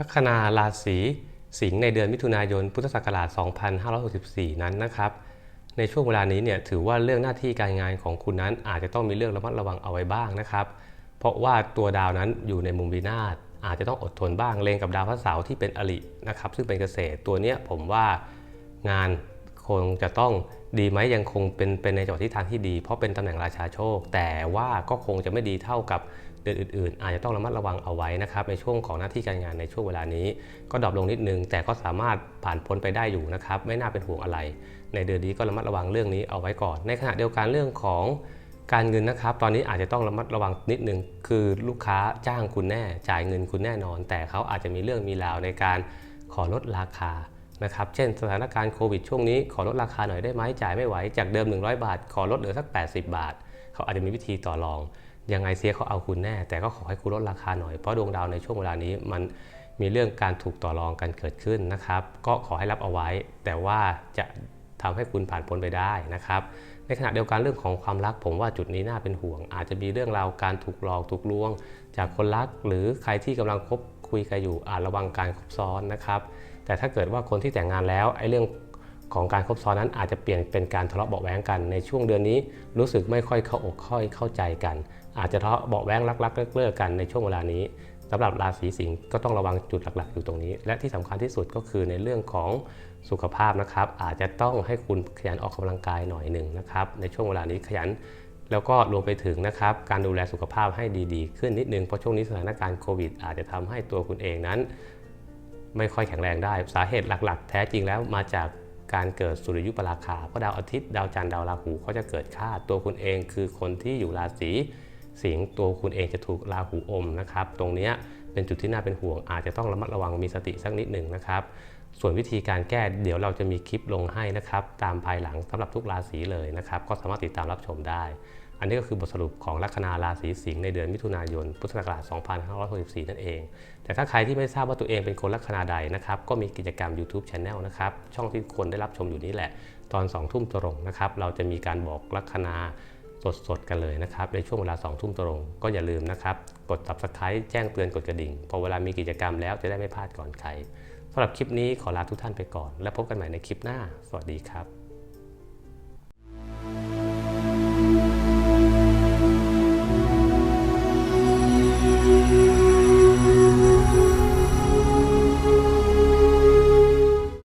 ลัคนาราศีสิงห์ในเดือนมิถุนายนพุทธศักราช 2564 นั้นนะครับ ในช่วงเวลานี้เนี่ยถือว่าเรื่องหน้าที่การงานของคุณนั้นอาจจะต้องมีเรื่องระมัดระวังเอาไว้บ้างนะครับ เพราะว่าตัวดาวนั้นอยู่ในมุมวินาศอาจจะต้องอดทนบ้างเลงกับดาวพระเสาร์ที่เป็นอรินะครับ ซึ่งเป็นเกษตรตัวเนี้ยผมว่างานคงจะต้องดีไหมยังคงเป็นเป็นในจังหวะทิศทางที่ดี เพราะเป็นตำแหน่งราชาโชค แต่ว่าก็คงจะไม่ดีเท่ากับ ดือนอื่นๆ อาจจะต้องระมัดระวังเอาไว้นะครับในช่วงของหน้าที่การงานในช่วงเวลานี้ ก็ดรอปลงนิดนึง แต่ก็สามารถผ่านพ้นไปได้อยู่นะครับไม่น่าเป็นห่วงอะไร ในเดือนนี้ก็ระมัดระวังเรื่องนี้เอาไว้ก่อน ในขณะเดียวกันเรื่องของการเงินนะครับ ตอนนี้อาจจะต้องระมัดระวังนิดนึง คือลูกค้าจ้างคุณแน่ จ่ายเงินคุณแน่นอน แต่เขาอาจจะมีเรื่องมีราวในการขอลดราคานะครับ เช่นสถานการณ์โควิดช่วงนี้ขอลดราคาหน่อยได้ไหมจ่ายไม่ไหว จากเดิม 100 บาท ขอลดเหลือสัก 80 บาท เขาอาจจะมีวิธีต่อรอง ยังไงเสียเขาเอาคุณแน่ แต่ก็ขอให้คุณลดราคาหน่อย เพราะดวงดาวในช่วงเวลานี้มันมีเรื่องการถูกต่อรองกันเกิดขึ้นนะครับ ก็ขอให้รับเอาไว้ แต่ว่าจะทำให้คุณผ่านพ้นไปได้นะครับ ในขณะเดียวกันเรื่องของความรัก ผมว่าจุดนี้น่าเป็นห่วง อาจจะมีเรื่องราวการถูกหลอกถูกลวง จากคนรักหรือใครที่กำลังคบคุยกันอยู่อาจระวังการคบซ้อนนะครับ แต่ถ้าเกิดว่าคนที่แต่งงานแล้วไอ้เรื่อง ของการคบซ้อนนั้นอาจจะเปลี่ยนเป็นการทะเลาะเบาะแว้งกัน ในช่วงเดือนนี้รู้สึกไม่ค่อยเข้าอกค่อยเข้าใจกัน อาจจะทะเลาะเบาะแว้งรักๆเลิกๆกันในช่วงเวลานี้สำหรับราศีสิงห์ก็ต้องระวังจุดหลักๆ อยู่ตรงนี้ และที่สำคัญที่สุดก็คือในเรื่องของสุขภาพนะครับ อาจจะต้องให้คุณขยันออกกำลังกายหน่อยหนึ่งนะครับในช่วงเวลานี้ขยันแล้วก็รวมไปถึงนะครับการดูแลสุขภาพให้ดีๆ ขึ้นนิดนึงเพราะช่วงนี้สถานการณ์โควิด อาจจะทำให้ตัวคุณเองนั้น ไม่ค่อยแข็งแรงได้สาเหตุหลัก ๆ แท้จริงแล้วมาจาก การเกิดสุริยุปราคาเพราะดาวอาทิตย์ดาวจันทร์ดาวราหูเขาจะเกิดค่าตัวคุณเองคือคนที่อยู่ราศีสิงห์ตัวคุณเองจะถูกราหูอมนะครับ ตรงนี้เป็นจุดที่น่าเป็นห่วง อาจจะต้องระมัดระวังมีสติสักนิดหนึ่งนะครับ ส่วนวิธีการแก้เดี๋ยวเราจะมีคลิปลงให้นะครับ ตามภายหลังสำหรับทุกราศีเลยนะครับ ก็สามารถติดตามรับชมได้ อันนี้ก็คือบทสรุปของลัคนาราศีสิงห์ในเดือนมิถุนายน พุทธศักราช 2564 นั่นเอง แต่ถ้าใครที่ไม่ทราบว่าตัวเองเป็นคนลัคนาใดนะครับ ก็มีกิจกรรม YouTube Channel นะครับ ช่องที่คนได้รับชมอยู่นี้แหละ ตอน 2 ทุ่มตรงนะครับ เราจะมีการบอกลัคนาสดๆกันเลยนะครับ ในช่วงเวลา 2 ทุ่มตรง ก็อย่าลืมนะครับ กด Subscribe แจ้งเตือนกดกระดิ่ง พอเวลามีกิจกรรมแล้วจะได้ไม่พลาดก่อนใครสำหรับคลิปนี้ขอลาทุกท่านไปก่อน และพบกันใหม่ในคลิปหน้า สวัสดีครับ